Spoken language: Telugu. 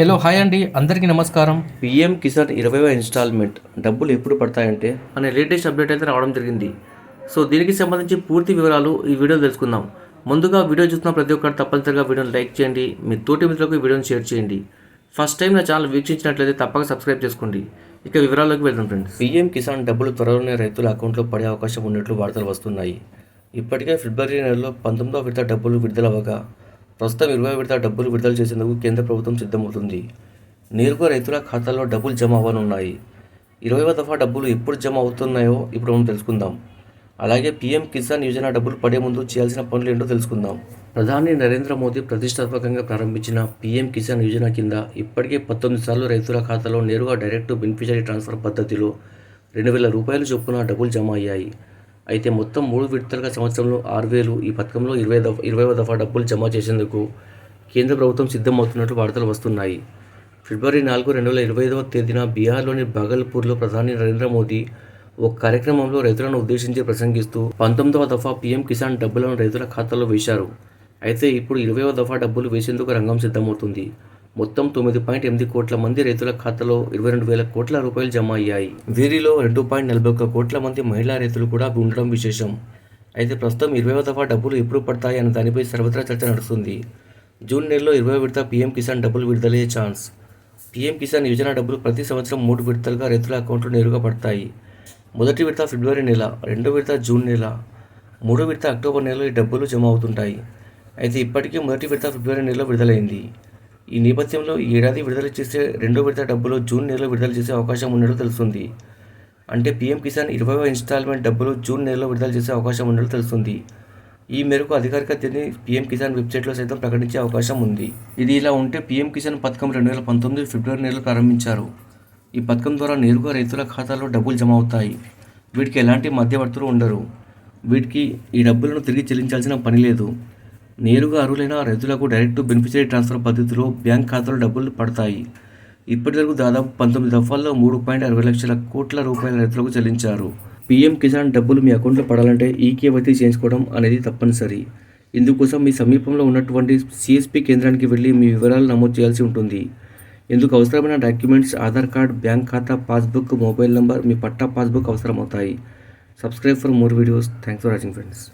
హలో హాయ్ అండి అందరికీ నమస్కారం. పిఎం కిసాన్ ఇరవైవ ఇన్స్టాల్మెంట్ డబ్బులు ఎప్పుడు పడతాయంటే? అనే లేటెస్ట్ అప్డేట్ అయితే రావడం జరిగింది. సో దీనికి సంబంధించి పూర్తి వివరాలు ఈ వీడియో తెలుసుకుందాం. ముందుగా వీడియో చూస్తున్న ప్రతి ఒక్కరు తప్పనిసరిగా వీడియోని లైక్ చేయండి. మీ తోటి మిత్రులకు ఈ వీడియోని షేర్ చేయండి. ఫస్ట్ టైం నా ఛానల్ వీక్షించినట్లయితే తప్పక సబ్స్క్రైబ్ చేసుకోండి. ఇక వివరాల్లోకి వెళ్దాం ఫ్రెండ్స్. పిఎం కిసాన్ డబ్బులు త్వరలోనే రైతుల అకౌంట్లో పడే అవకాశం ఉన్నట్లు వార్తలు వస్తున్నాయి. ఇప్పటికే ఫిబ్రవరి నెలలో పంతొమ్మిదవ విడత డబ్బులు విడుదలవ్వగా ప్రస్తుతం ఇరవై విడత డబ్బులు విడుదల చేసేందుకు కేంద్ర ప్రభుత్వం సిద్ధమవుతుంది. నేరుగా రైతుల ఖాతాల్లో డబ్బులు జమ అవ్వనున్నాయి. ఇరవైవ దఫా డబ్బులు ఎప్పుడు జమ అవుతున్నాయో ఇప్పుడు మనం తెలుసుకుందాం. అలాగే పీఎం కిసాన్ యోజన డబ్బులు పడే ముందు చేయాల్సిన పనులు ఏంటో తెలుసుకుందాం. ప్రధాని నరేంద్ర మోదీ ప్రతిష్టాత్మకంగా ప్రారంభించిన పీఎం కిసాన్ యోజన కింద ఇప్పటికే పంతొమ్మిది సార్లు రైతుల ఖాతాలో నేరుగా డైరెక్ట్ బెనిఫిషరీ ట్రాన్స్ఫర్ పద్ధతిలో రెండు వేల రూపాయలు చొప్పున డబ్బులు జమ అయ్యాయి. అయితే మొత్తం మూడు విడతలుగా సంవత్సరంలో ఆరు వేలు ఈ పథకంలో ఇరవై దఫ ఇరవైవ దఫా డబ్బులు జమ చేసేందుకు కేంద్ర ప్రభుత్వం సిద్ధమవుతున్నట్లు వార్తలు వస్తున్నాయి. ఫిబ్రవరి నాలుగు రెండు వేల ఇరవై ఐదవ తేదీన బీహార్లోని భాగల్పూర్లో ప్రధాని నరేంద్ర మోదీ ఒక కార్యక్రమంలో రైతులను ఉద్దేశించి ప్రసంగిస్తూ పంతొమ్మిదవ దఫా పీఎం కిసాన్ డబ్బులను రైతుల ఖాతాలో వేశారు. అయితే ఇప్పుడు ఇరవైవ దఫా డబ్బులు వేసేందుకు రంగం సిద్ధమవుతుంది. మొత్తం తొమ్మిది పాయింట్ ఎనిమిది కోట్ల మంది రైతుల ఖాతాలో ఇరవై రెండు వేల కోట్ల రూపాయలు జమ అయ్యాయి. వీరిలో రెండు పాయింట్ నలభై ఒక్క కోట్ల మంది మహిళా రైతులు కూడా ఉండడం విశేషం. అయితే ప్రస్తుతం ఇరవైవ దఫా డబ్బులు ఎప్పుడు పడతాయి అనే దానిపై సర్వత్రా చర్చ నడుస్తుంది. జూన్ నెలలో ఇరవై విడత పీఎం కిసాన్ డబ్బులు విడుదలయ్యే ఛాన్స్. పీఎం కిసాన్ యోజన డబ్బులు ప్రతి సంవత్సరం మూడు విడతలుగా రైతుల అకౌంట్లో నేరుగా పడతాయి. మొదటి విడత ఫిబ్రవరి నెల రెండో విడత జూన్ నెల మూడో విడత అక్టోబర్ నెలలో ఈ డబ్బులు జమ అవుతుంటాయి. అయితే ఇప్పటికీ మొదటి విడత ఫిబ్రవరి నెలలో విడుదలైంది. ఈ నేపథ్యంలో ఈ ఏడాది విడుదల చేసే రెండో విడత డబ్బులు జూన్ నెలలో విడుదల చేసే అవకాశం ఉన్నట్లు తెలుస్తుంది. అంటే పీఎం కిసాన్ ఇరవై ఇన్స్టాల్మెంట్ డబ్బులు జూన్ నెలలో విడుదల చేసే అవకాశం ఉన్నట్లు తెలుస్తుంది. ఈ మేరకు అధికారిక తేదీని పీఎం కిసాన్ వెబ్సైట్లో సైతం ప్రకటించే అవకాశం ఉంది. ఇది ఇలా ఉంటే పీఎం కిసాన్ పథకం రెండు వేల పంతొమ్మిది ఫిబ్రవరి నెలలో ప్రారంభించారు. ఈ పథకం ద్వారా నేరుగా రైతుల ఖాతాలో డబ్బులు జమ అవుతాయి. వీటికి ఎలాంటి మధ్యవర్తులు ఉండరు. వీటికి ఈ డబ్బులను తిరిగి చెల్లించాల్సిన పని లేదు. నేరుగా అర్హులైన రైతులకు డైరెక్ట్ బెనిఫిషరీ ట్రాన్స్ఫర్ పద్ధతిలో బ్యాంక్ ఖాతాలో డబ్బులు పడతాయి. ఇప్పటివరకు దాదాపు పంతొమ్మిది దఫాల్లో మూడు పాయింట్ అరవై లక్షల కోట్ల రూపాయల రైతులకు చెల్లించారు. పీఎం కిసాన్ డబ్బులు మీ అకౌంట్లో పడాలంటే ఈ కేవైసీ చేయించుకోవడం అనేది తప్పనిసరి. ఇందుకోసం మీ సమీపంలో ఉన్నటువంటి సిఎస్పి కేంద్రానికి వెళ్ళి మీ వివరాలు నమోదు చేయాల్సి ఉంటుంది. ఇందుకు అవసరమైన డాక్యుమెంట్స్ ఆధార్ కార్డ్ బ్యాంక్ ఖాతా పాస్బుక్ మొబైల్ నంబర్ మీ పట్టా పాస్బుక్ అవసరమవుతాయి. Subscribe for more videos. Thanks for watching friends.